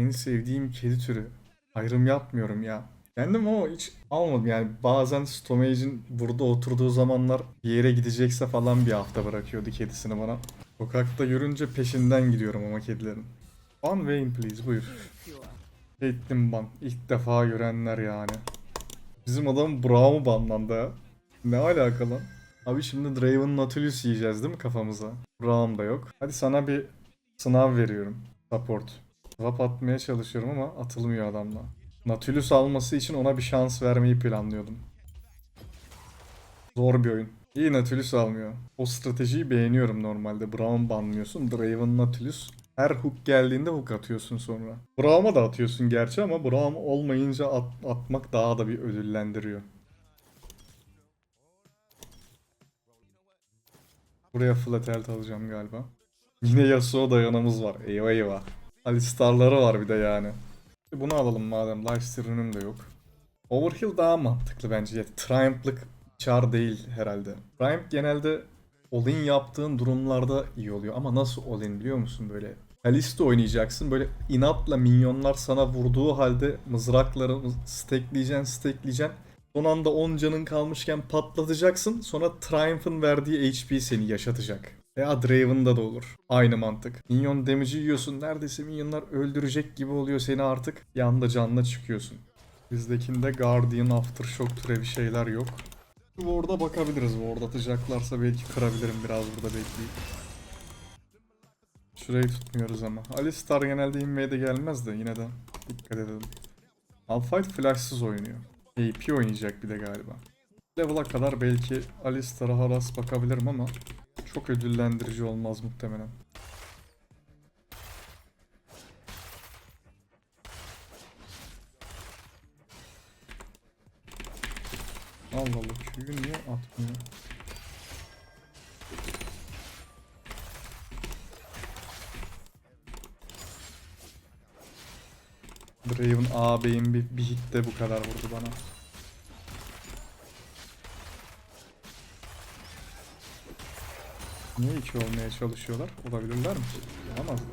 En sevdiğim kedi türü. Ayrım yapmıyorum ya. Kendim ama hiç almadım yani bazen Stomage'in burada oturduğu zamanlar bir yere gidecekse falan bir hafta bırakıyordu kedisini bana. Sokakta yürünce peşinden gidiyorum ama kedilerin. Ban Wayne please buyur. Ettim ban. İlk defa görenler yani. Bizim adam Braum'u banlandı ha. Ne alaka lan? Abi şimdi Draven Nautilus yiyeceğiz değil mi kafamıza? Braum da yok. Hadi sana bir sınav veriyorum. Support. Swap atmaya çalışıyorum ama atılmıyor adamla. Nautilus alması için ona bir şans vermeyi planlıyordum. Zor bir oyun. İyi Nautilus almıyor. O stratejiyi beğeniyorum normalde. Braum banlıyorsun. Draven Nautilus. Her hook geldiğinde hook atıyorsun sonra. Braum'a da atıyorsun gerçi ama Braum olmayınca at- atmak daha da bir ödüllendiriyor. Buraya flat alacağım galiba. Yine Yasuo dayanımız var. Eyvah eyvah. Alistar'ları var bir de yani. Bunu alalım madem. Lifesteal ürünüm de yok. Overkill daha mantıklı bence. Ya, Triumph'lık char değil herhalde. Triumph genelde all-in yaptığın durumlarda iyi oluyor. Ama nasıl all-in biliyor musun böyle? Kalista oynayacaksın. Böyle inatla minyonlar sana vurduğu halde mızrakları stackleyeceksin, stackleyeceksin. Son anda 10 canın kalmışken patlatacaksın. Sonra Triumph'ın verdiği HP seni yaşatacak. Veya Draven'da da olur. Aynı mantık. Minyon damage'i yiyorsun. Neredeyse minyonlar öldürecek gibi oluyor seni artık. Yanda canla çıkıyorsun. Bizdekinde Guardian, Aftershock türevi şeyler yok. Ward'a bakabiliriz. Ward atacaklarsa belki kırabilirim biraz burada bekleyip. Şurayı tutmuyoruz ama. Alistar genelde inmeye de gelmez de yine de dikkat edelim. Malphite flashsız oynuyor. AP oynayacak bir de galiba. Level'a kadar belki Alistar'a haras bakabilirim ama çok ödüllendirici olmaz muhtemelen. Allah Allah Q'yu niye atmıyor? Draven ağabeyin bir, bir hitte bu kadar vurdu bana. Niye iki olmaya çalışıyorlar? Olabilirler mi? Olamazlar.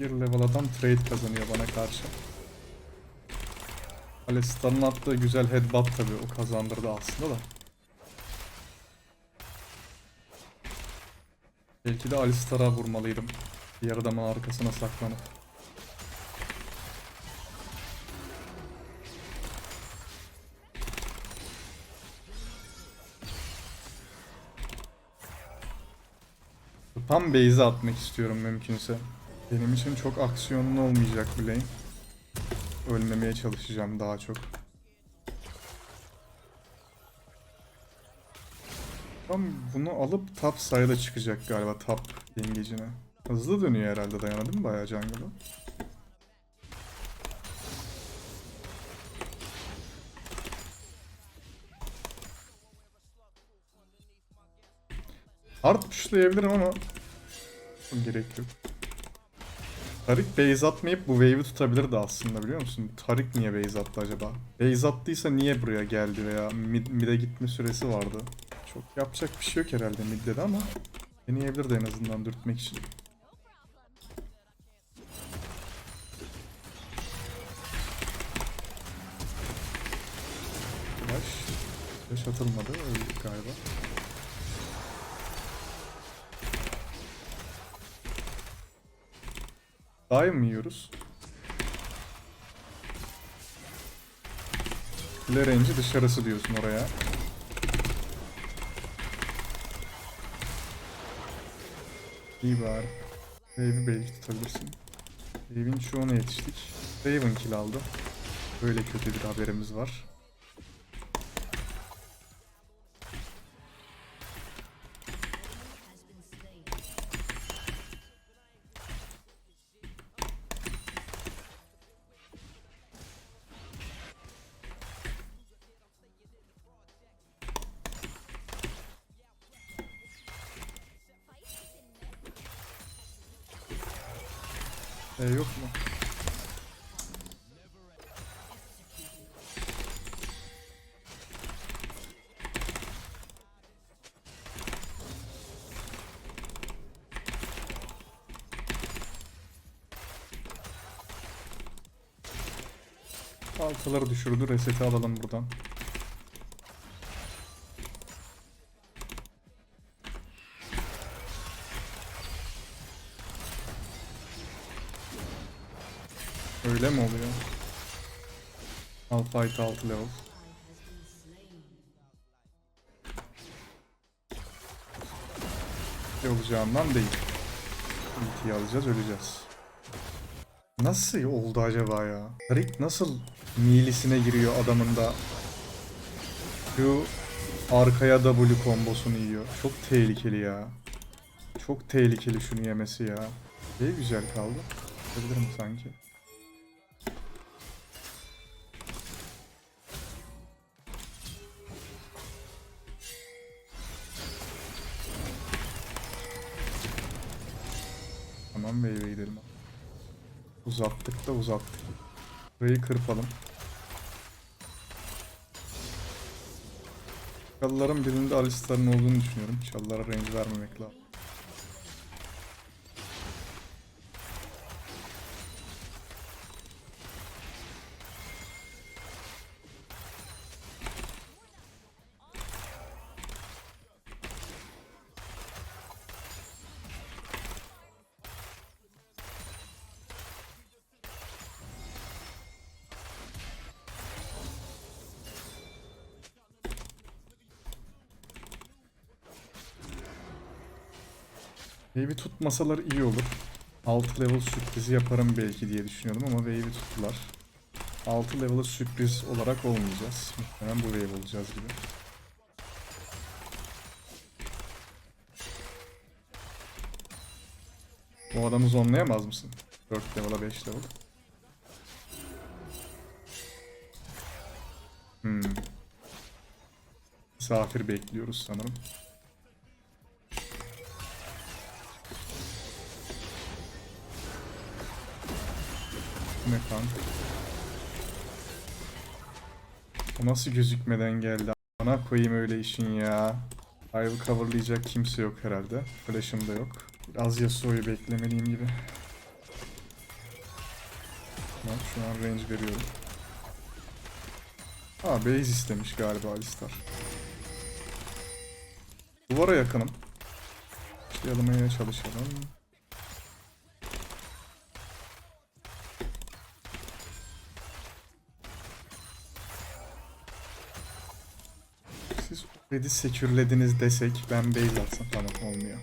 Bir level adam trade kazanıyor bana karşı. Alistar'ın attığı güzel headbutt tabi o kazandırdı aslında da. Belki de Alistar'a vurmalıydım. Diğer adamın arkasına saklanıp. Tam base'e atmak istiyorum mümkünse. Benim için çok aksiyonlu olmayacak bu. Ölmemeye çalışacağım daha çok. Tam bunu alıp top side'a çıkacak galiba top yengecine. Hızlı dönüyor herhalde dayanadı mı bayağı jungle'ı? Hard pushlayabilirim ama gerek yok. Tarik base atmayıp bu wave'i tutabilirdi aslında biliyor musun? Tarik niye base attı acaba? Base attıysa niye buraya geldi veya mid, mid'e gitme süresi vardı. Çok yapacak bir şey yok herhalde mid'de de ama deneyebilirdi en azından dürtmek için. Flash. Flash atılmadı. Galiba. Dive mı yiyoruz? Kule range'i dışarısı diyorsun oraya. İyi bari. Wave'i belki tutabilirsin. Wave'in çoğuna yetiştik. Raven kill aldı. Böyle kötü bir haberimiz var. E yok mu? Altıları düşürdü. Reseti alalım buradan. Mi oluyor? Alpite 6 level. Bir olacağından değil. Ultiyi alacağız öleceğiz. Nasıl oldu acaba ya? Rick nasıl milisine giriyor adamın da şu arkaya W kombosunu yiyor. Çok tehlikeli ya. Çok tehlikeli şunu yemesi ya. Ne güzel kaldı. Yapabilirim sanki. Tamam meyve gidelim. Uzattık da uzattık. Burayı kırpalım. Çalıların birinde Alistar'ın olduğunu düşünüyorum. Çalılara range vermemek lazım. Wave'i tutmasalar iyi olur. 6 level sürprizi yaparım belki diye düşünüyordum ama Wave'i tuttular. 6 level'a sürpriz olarak olmayacağız. Muhtemelen bu wave olacağız gibi. Bu adamı zonlayamaz mısın? 4 level'a 5 level. Hmm. Misafir bekliyoruz sanırım. Ne kanka? O nasıl gözükmeden geldi? Bana koyayım öyle işin ya. Dive'ı coverlayacak kimse yok herhalde. Flash'ım da yok. Biraz Yasuo'yu beklemeliyim gibi. Bak şu an range veriyorum. Ha base istemiş galiba Alistar. Duvara yakınım. Yalamaya çalışalım. Siz Red'i sekürlediniz desek ben base atsam tamam olmuyor.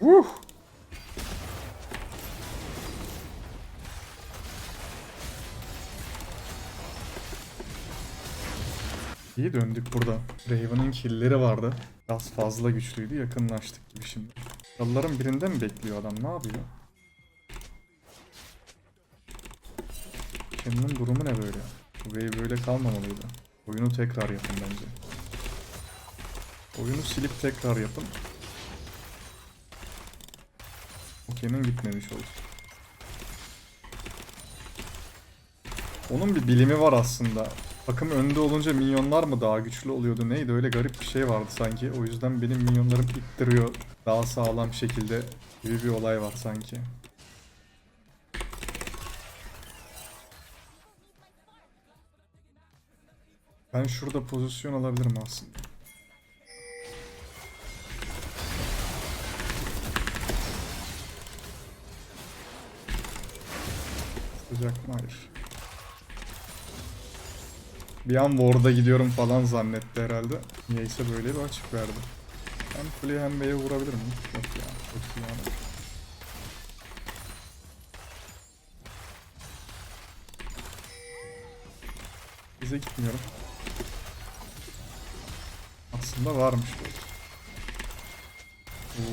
Uh! İyi döndük burada. Raven'ın killleri vardı. Biraz fazla güçlüydü. Yakınlaştık gibi şimdi. Yolların birinde mi bekliyor adam? Ne yapıyor? Kendinin durumu ne böyle? Bu wave böyle kalmamalıydı. Oyunu tekrar yapın bence. Oyunu silip tekrar yapın. Okey'nin gitmemiş olsun. Onun bir bilimi var aslında. Takım önde olunca minyonlar mı daha güçlü oluyordu neydi öyle garip bir şey vardı sanki. O yüzden benim minyonlarım ittiriyor daha sağlam şekilde gibi bir olay var sanki. Ben şurada pozisyon alabilirim aslında. Sıcak mı? Hayır. Bir an Ward'a gidiyorum falan zannetti herhalde. Niyeyse böyle bir açık verdi. Hem kuleye hem B'ye vurabilir miyim? Yok ya. Çok silahlı. Bize gitmiyorum. Aslında varmış bu. Oo,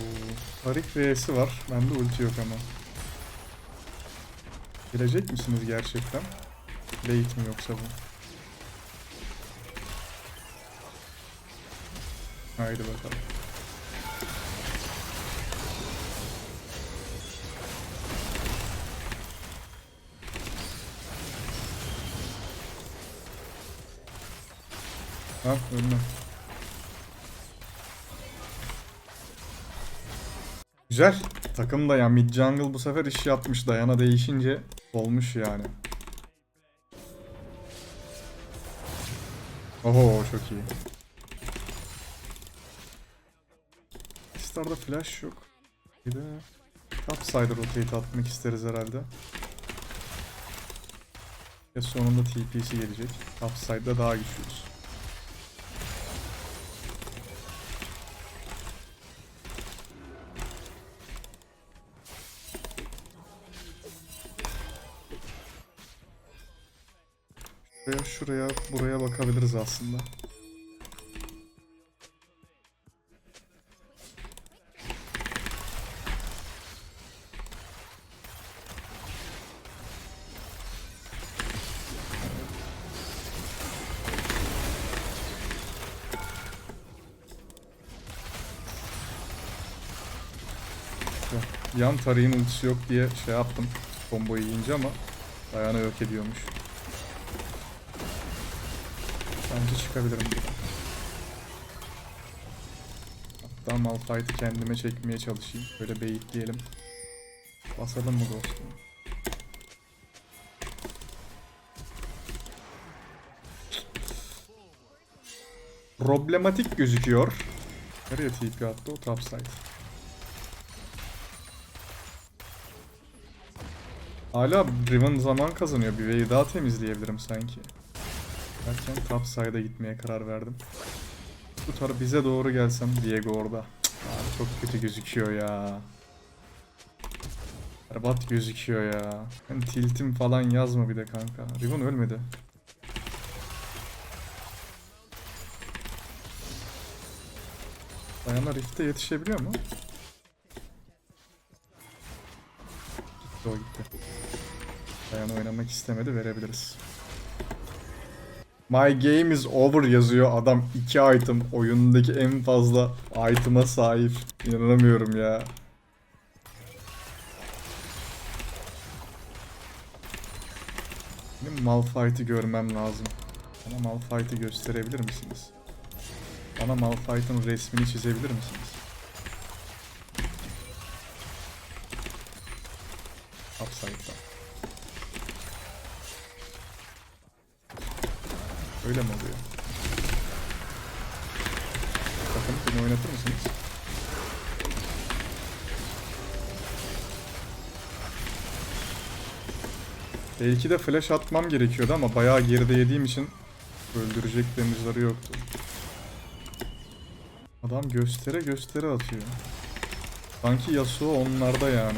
Tarik V'si var. Bende ulti yok ama. Gelecek misiniz gerçekten? Late mi yoksa bu? Haydi bakalım. Ha ölmem. Güzel. Takım da ya mid jungle bu sefer iş yapmış. Dayana değişince olmuş yani. Oho çok iyi. Star'da flash yok. Bir de topside rotate atmak isteriz herhalde. Ve sonunda TP'si gelecek. Topside'da daha güçlüyüz. Şuraya, buraya bakabiliriz aslında. Yan tarayın ultisi yok diye şey yaptım. Bombayı yiyince ama dayana yok ediyormuş. Bence çıkabilirim. Hatta Malphite'i kendime çekmeye çalışayım. Böyle beyitleyelim. Basalım mı dostum? Problematik gözüküyor. Nereye TP attı o topside? Hala Riven zaman kazanıyor. Bir wave daha temizleyebilirim sanki. Derken topside'a gitmeye karar verdim. Bu tarafa bize doğru gelsem Diego orada. Abi çok kötü gözüküyor ya. Berbat gözüküyor ya. Ben tiltim falan yazma bir de kanka. Riven ölmedi. Dayana Rift'e yetişebiliyor mu? Gitti o gitti. Dayana oynamak istemedi verebiliriz. My game is over yazıyor adam 2 item oyundaki en fazla item'a sahip. İnanamıyorum ya. Benim Malphite'i görmem lazım. Bana Malphite'i gösterebilir misiniz? Bana Malphite'ın resmini çizebilir misiniz? Öyle mi oluyor? Bakın beni oynatır mısınız? Belki de flash atmam gerekiyordu ama bayağı geride yediğim için öldürecek damage'ları yoktu. Adam göstere göstere atıyor. Sanki Yasuo onlarda yani.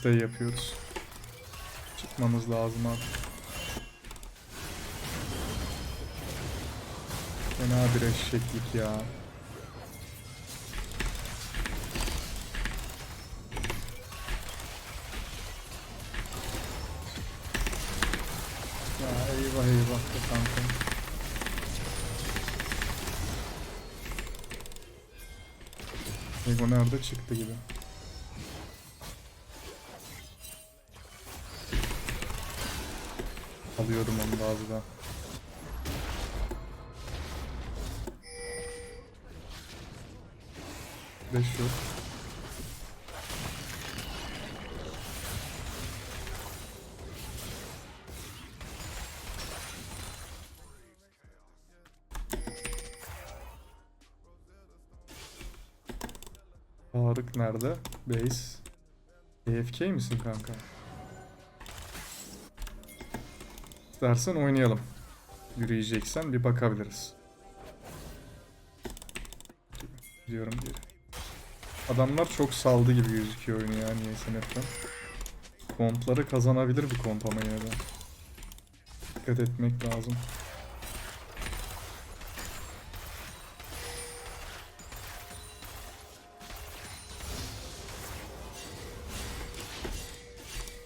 Overstay yapıyoruz. Çıkmamız lazım abi. Fena bir eşeklik ya. Ya eyvah eyvah be kanka. Ego nerede çıktı gibi. Alıyordum onu da. Beş yok. Tarık nerede? Base. AFK misin kanka? İstersen oynayalım. Yürüyeceksen bir bakabiliriz. Gidiyorum geri. Adamlar çok saldı gibi gözüküyor oyunu ya niyeyse netten. Kompları kazanabilir bir komp ama yine de. Dikkat etmek lazım.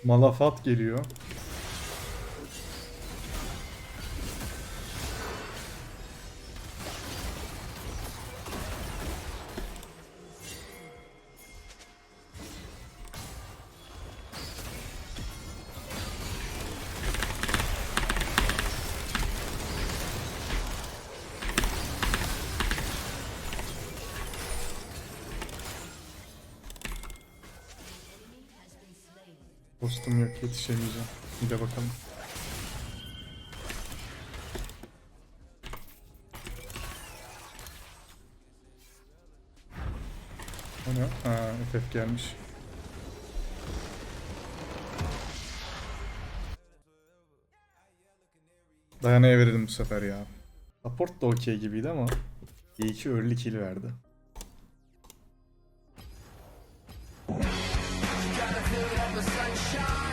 Malafat geliyor. Kostüm yok yetişemeyeceğim. Bir de bakalım. Ne? Ha, FF gelmiş. Dayana'ya verelim bu sefer ya. Support da okey gibiydi ama iyi ki early kill verdi. shine.